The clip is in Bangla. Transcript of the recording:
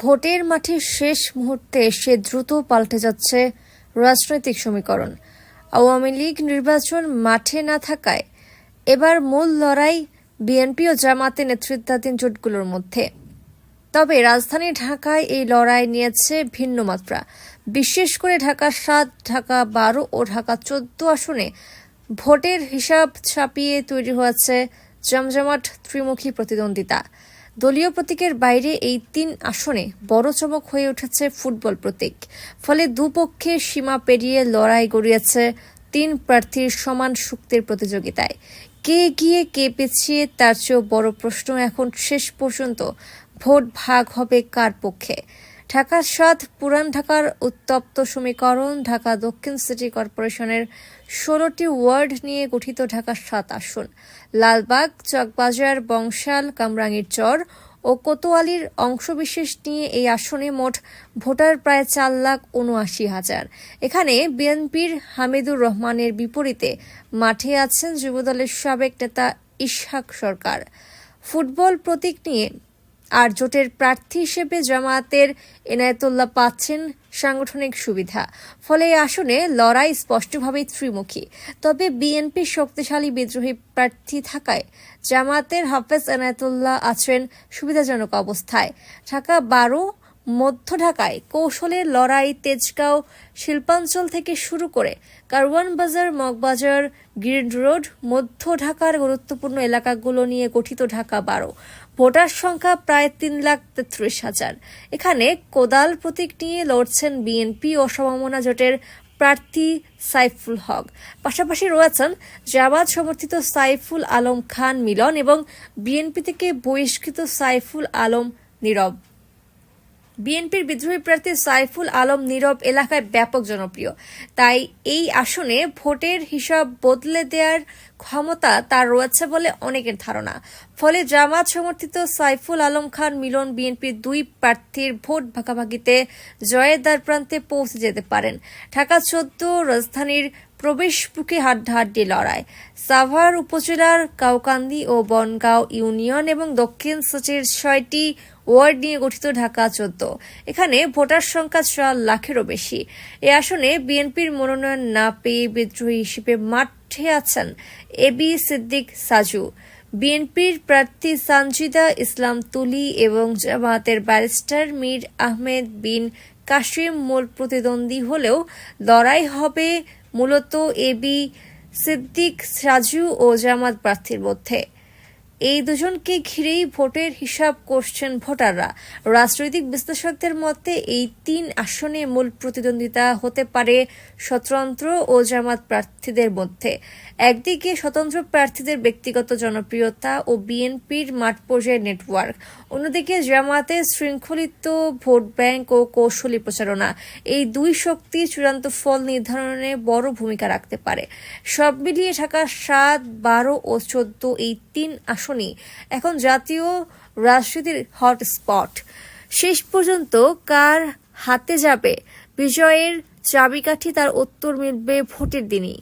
ভোটের মাঠে শেষ মুহূর্তে এসে দ্রুত পাল্টে যাচ্ছে রাজনৈতিক সমীকরণ। আওয়ামী লীগ নির্বাচন মাঠে না থাকায় এবার মূল লড়াই বিএনপি ও জামাতে নেতৃত্বাধীন জোটগুলোর মধ্যে। তবে রাজধানী ঢাকায় এই লড়াই নিয়েছে ভিন্ন মাত্রা। বিশেষ করে ঢাকা সাত, ঢাকা বারো ও ঢাকা চোদ্দ আসনে ভোটের হিসাব ছাপিয়ে তৈরি হয়েছে জমজমাট ত্রিমুখী প্রতিদ্বন্দ্বিতা। দলীয় প্রতীকের বাইরে এই তিন আসনে বড় চমক হয়ে উঠেছে ফুটবল প্রতীক। ফলে দুপক্ষের সীমা পেরিয়ে লড়াই গড়িয়েছে তিন প্রার্থীর সমান শক্তির প্রতিযোগিতায়। কে গিয়ে কে পিছিয়ে তার চেয়েও বড় প্রশ্ন এখন শেষ পর্যন্ত। ভোট ভাগ হবে কার পক্ষে? ঢাকার সাত, পুরান ঢাকার উত্তপ্ত সমীকরণ, ঢাকা দক্ষিণ সিটি কর্পোরেশনের ষোলোটি ওয়ার্ড নিয়ে গঠিত ঢাকার সাত আসন। লালবাগ, চকবাজার, বংশাল কামরাঙ্গীর চর ও কোতোয়ালির অংশবিশেষ নিয়ে এই আসনে মোট ভোটার প্রায় চার লাখ উনআশি হাজার। এখানে বিএনপির হামিদুর রহমানের বিপরীতে মাঠে আছেন যুবদলের সাবেক নেতা ইশহাক সরকার। ফুটবল প্রতীক নিয়ে আর জোটের প্রার্থী হিসেবে জামায়াতের এনায়েতুল্লাহ পাচ্ছেন সাংগঠনিক সুবিধা। ফলে এই আসনে লড়াই স্পষ্টভাবে ত্রিমুখী। তবে বিএনপি শক্তিশালী বিদ্রোহী প্রার্থী থাকায় জামাতের হাফেজ এনায়েতুল্লাহ আছেন সুবিধাজনক অবস্থায়। ঢাকা বারো মধ্য ঢাকায় কৌশলের লড়াই, তেজগাঁও, শিল্পাঞ্চল থেকে শুরু করে কারওয়ান বাজার, মগবাজার, গ্রিন রোড, মধ্য ঢাকার গুরুত্বপূর্ণ এলাকাগুলো নিয়ে গঠিত ঢাকা বারো। ভোটার সংখ্যা প্রায় তিন লাখ তেত্রিশ হাজার। এখানে কোদাল প্রতীক নিয়ে লড়ছেন বিএনপি ও সমমনা জোটের প্রার্থী সাইফুল হক। পাশাপাশি রয়েছেন জামাত সমর্থিত সাইফুল আলম খান মিলন এবং বিএনপি থেকে বহিষ্কৃত সাইফুল আলম নীরব। বিএনপির বিদ্রোহী প্রার্থী সাইফুল আলম নীরব এলাকায় ব্যাপক জনপ্রিয়। তাই এই আসনে ভোটের হিসাব বদলে দেওয়ার ক্ষমতা তার রয়েছে বলে অনেকের ধারণা। ফলে জামাত সমর্থিত সাইফুল আলম খান মিলন বিএনপির দুই প্রার্থীর ভোট ভাগাভাগিতে জয়ের দ্বার প্রান্তে পৌঁছে যেতে পারেন। ঢাকা চোদ্দ রাজধানীর প্রবেশ বুকে হাড্ডাহাড্ডি লড়াই। সাভার উপজেলার কাউকান্দি ও বনগাঁও ইউনিয়ন এবং দক্ষিণ সচির ছয়টি ওয়ার্ড নিয়ে গঠিত ঢাকা চোদ্দ। এখানে ভোটার সংখ্যা চার লাখেরও বেশি। এ আসনে বিএনপির মনোনয়ন না পেয়ে বিদ্রোহী হিসেবে মাঠে আছেন এবি সিদ্দিক সাজু। বিএনপির প্রার্থী সানজিদা ইসলাম তুলি এবং জামাতের ব্যারিস্টার মীর আহমেদ বিন কাশিম মূল প্রতিদ্বন্দ্বী হলেও লড়াই হবে মূলত এবি সিদ্দিক সাজু ও জামাত প্রার্থীর মধ্যে। এই দুজনকে ঘিরেই ভোটের হিসাব করছেন ভোটাররা। রাজনৈতিক বিশ্লেষকদের মতে, এই তিন আসনে মূল প্রতিদ্বন্দ্বিতা হতে পারে স্বতন্ত্র ও জামাত প্রার্থীদের মধ্যে। একদিকে স্বতন্ত্র প্রার্থীদের ব্যক্তিগত জনপ্রিয়তা ও বিএনপির মাঠ পর্যায়ের নেটওয়ার্ক। অন্যদিকে জামাতের শৃঙ্খলিত ভোট ব্যাংক ও কৌশলী প্রচারণা। এই দুই শক্তি চূড়ান্ত ফল নির্ধারণে বড় ভূমিকা রাখতে পারে। সব মিলিয়ে ঢাকা সাত, বারো ও চোদ্দ এই তিন আসনই এখন জাতীয় রাজনীতির হটস্পট শেষ পর্যন্ত কার হাতে যাবে? বিজয়ের চাবিকাঠি তার উত্তর মিলবে ভোটের দিনই।